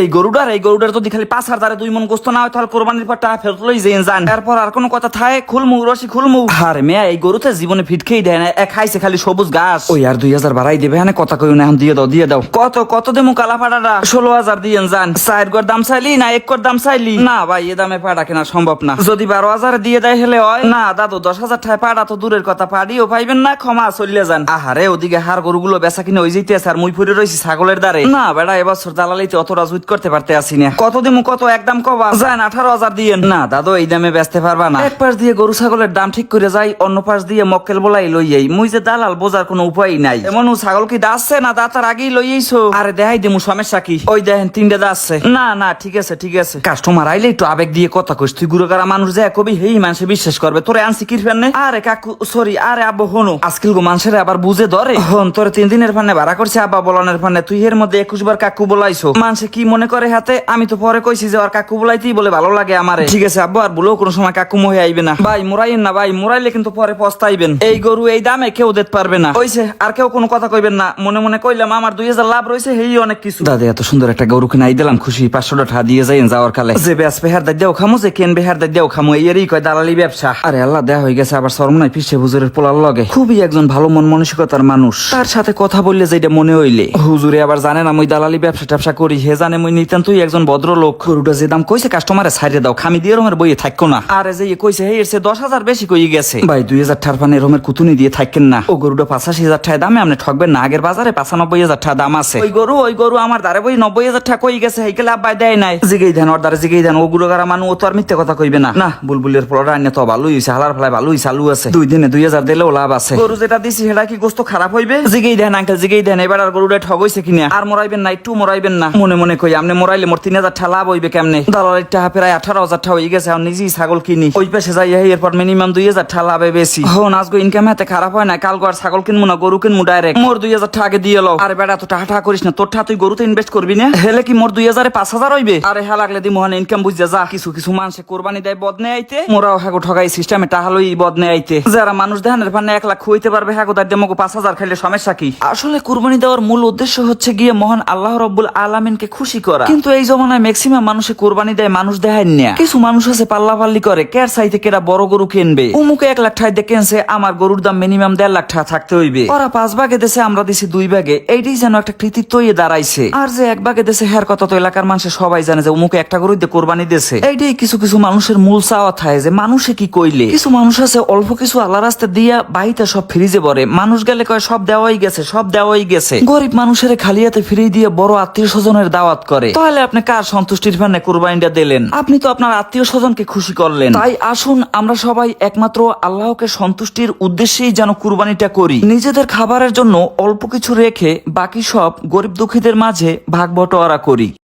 এই গরুটার এই গরুটার যদি খালি পাঁচ হাজারে দুই মন গোস্ত না হয়, তাহলে কোরবানির পর টাকা ফেরত লই যেন যান। তারপর আর কোনো কথা থাকে খুলমু রসি খুলমু। আর মেয়া, এই গরুতে জীবনে ফিট খেয়ে দেয় না, এক খাইছে খালি সবুজ ঘাস। ওই আর দুই হাজার বাড়াই দেবে হ্যাঁ কথা কই না, এখন দিয়ে দাও দিয়ে দাও। কত কত দেমু কালা পাড়াটা ষোলো হাজার দিয়ে যান। চার গর দাম চাইলি না এক কর দাম চাইলি? না ভাই, এ দামে পাড়া কেনা সম্ভব না। যদি বারো হাজার দিয়ে দেয় হলে হয়? না, দাদু, দশ হাজার টাকা পাড়া তো দূরের কথা, পাড়িও পাইবেন না, ক্ষমা চলিয়ে যান। আহারে, ওদিকে হার গরুগুলো বেচা কিনে ওই যেতে আর মুই ফুরে রয়েছি ছাগলের দ্বারে। না, বেড়া, এবছর দালালিতে অত রাজুত করতে পারতে আসি না। কত দিমু, কত একদম কবা? যান, আঠারো হাজার দিয়ে না, দাদু, এই দামে বেচতে পারবা না। এক পাশ দিয়ে গরু ছাগলের দাম ঠিক করে যাই, অন্য পাশ দিয়ে মক্কেল বলাই লইয়াই মুই যে দালাল, বোঝার কোনো উপায় নাই। এমন ছাগল কি দাসছে না দাতার আগেই লই লইয়াইছো আরে, দেখাই দিমু, সমস্যা কি? ওই দেখেন, তিনটে দাসছে। না না, ঠিক আছে ঠিক আছে। কাস্টমার আইলে একটু আবেগ দিয়ে কথা কইস। তুই গুরু গুরুকারা মানুষ যায় কবি, হেই মানুষে বিশ্বাস করবে। তোরে আনছি কির ফেনে আরে, কাকু সরি আরে, আব্বু, হনু। আজকাল গো মানুষের আবার বুঝে ধরে? হন, তোরে তিন দিনের ফানে ভাড়া করছে, আব্বা বলানের ফানে। তুই এর মধ্যে একুশ বার কাকু বলাইছো। মানুষে কি মনে করে হাতে আমি তো পরে কইছি যে আর কাকু বলাইতেই বলে ভালো লাগে আমার। ঠিক আছে আব্বু আর বলেও কোনো সময় কাকু মহে আইবে না। ভাই মুরাইন না ভাই মুরাইলে কিন্তু পরে পস্তাইবেন। এই গরু এই দামে কেউ দিতে পারবে না। ওইছে আর কেউ কোনো কথা কইবেন না। মনে মনে কইলাম আমার দুই হাজার লাভ রয়েছে হেই অনেক কিছু। দাদা এত সুন্দর একটা গরু কিনাই দিলাম খুশি পাঁচশো টাকা দিয়ে যাই যাওয়ার কালে। যে ব্যাস বেহার দাদিয়াও খামো যে কেন বেহার দাদিয়াও খামো এরই কয় দালালি ব্যবসা। আরে আল্লাহ দেয়া হয়ে গেছে আবার সরমনাই পিসে হুজুরের পোলার লগে। খুবই একজন ভালো মন মানসিকতার মানুষ। তার সাথে কথা বললে যেটা মনে হইলে। হুজুরে আবার জানে না মুই দালালি ব্যবসা ট্যাবসা করি হে জানে মুই নিতেন তুই একজন ভদ্র লোক গরুটা যে দাম কইছে কাস্টমারে ছাড়িয়ে দাও খামি দিয়ে রমের বইয়ে থাকো না। আরে যে ইয়ে কইছে হে এর সে দশ হাজার বেশি কই গেছে? ভাই দুই হাজার ঠার পানে রমের কুতুনি দিয়ে থাকেন না। ও গরুটা পাঁচাশি হাজার টাকা দামে আপনি ঠকবেন না। আগের বাজারে পাঁচানব্বই হাজার টাকা দাম আছে। ওই গরু ওই গরু আমার দ্বারে বই নব্বই হাজার টাকা কই গেছে হেইকেলে আব্বাই দেয় নাই। জিগেই দেন ওর দ্বারে জিগেই দেন। ও গুলো গারা মানু ও তো আর মিথ্যে কথা কইবে না। না। বুলবুলের পোলাটা আইনে তো ভালোই হইছে হালার ফেলায় ভালোই চালু আছে। দুই দিনে দুই হাজার দিলেও লাভ আছে। গরু যেটা দিছি সেটা কি গোস্ত খারাপ হইবে? জিগেই দেন আঙ্কেল জিগেই দেন। এবার আর গরুটা ঠগইছে কিনা? আর মরাইবেন না একটু মরাইবেন না। মনে মনে কই আপনি মরাইলে মোর তিন হাজার লাভ হইবে কেমনে? দালালের টাকা প্রায় আঠারো হাজার টাকা হয়ে গেছে আর নিজেই ছাগল কিনি। ওই পেশে যাই এরপর মিনিমাম দুই হাজার টাকা লাভে বেশি। হো নাচগো ইনকাম হাতে খারাপ হয় না কাল আর ছাগল কিনবো না, গরু কিনবো ডাইরেক্ট মোর দুই হাজার টাকা দিয়ে লো আরে বেটা তো টাকা টাকা করিস না, তোর টাকা তুই গরুতে ইনভেস্ট করবি না? হেলে কি মোর দুই হাজারে পাঁচ হাজার হইবে? আরে হ্যাঁ লাগলে দি মোহন ইনকাম বুঝতে যা। কিছু কিছু মানুষে কোরবানি দেয় বদনে আইতে। মোরাও হ্যাগো ঠগাই সিস্টেমে টাকা লই বদনে আইতে। যারা মানুষ দেহানের পান্নে এক লাখ খুঁইতে পারবে হ্যাগো তার দেমগো পাঁচ হাজার, খাইলে সমস্যা কি? আসলে কোরবানি দেওয়ার মূল উদ্দেশ্য হচ্ছে গিয়ে মহান আল্লাহ রব্বুল আলামিনকে খুশি করা। কিন্তু এই জমানায় ম্যাক্সিমাম মানুষে কোরবানি দেয়, মানুষ দেখায় না। কিছু মানুষ আছে পাল্লা পাল্লি করে, কেয়ার সাইতে কেরা বড় গরু কিনবে। উমুকে এক লাখ টাকা কিনছে আমার গরুর দাম মিনিমাম দেড় লাখ টাকা থাকতে হইবে। ওরা পাঁচ ভাগে দেশে, আমরা দিছি দুই ভাগে। এইটাই যেন একটা কৃতিত্ব ইয়ে দাঁড়াইছে। আর যে এক ভাগে দেশে হ্যার কথা, তো এলাকার মানুষে সবাই জানে যে উমুকে একটা গরু দিয়ে কোরবানি দেশে এইটাই কিছু কিছু মানুষের মূল চাওয়া থাকে যে মানুষে কি কইলে। কিছু মানুষ আছে, অল্প কিছু আল্লাহ রাস্তা দিয়া বাড়িতে সব ফ্রিজে ভরে। মানুষ গেলে কয়, সব দেওয়াই গেছে, সব দেওয়াই গেছে। গরিব মানুষের খালিয়াতে ফিরিয়ে দিয়ে বড় আত্মীয় স্বজনের দাওয়াত। করে। তাহলে আপনি কার সন্তুষ্টির জন্য কোরবানিটা দিলেন? আপনি তো আপনার আত্মীয় স্বজনকে খুশি করলেন। তাই আসুন আমরা সবাই একমাত্র আল্লাহকে সন্তুষ্টির উদ্দেশ্যেই যেন কুরবানিটা করি। নিজেদের খাবারের জন্য অল্প কিছু রেখে বাকি সব গরিব দুঃখীদের মাঝে ভাগ বটোয়ারা করি।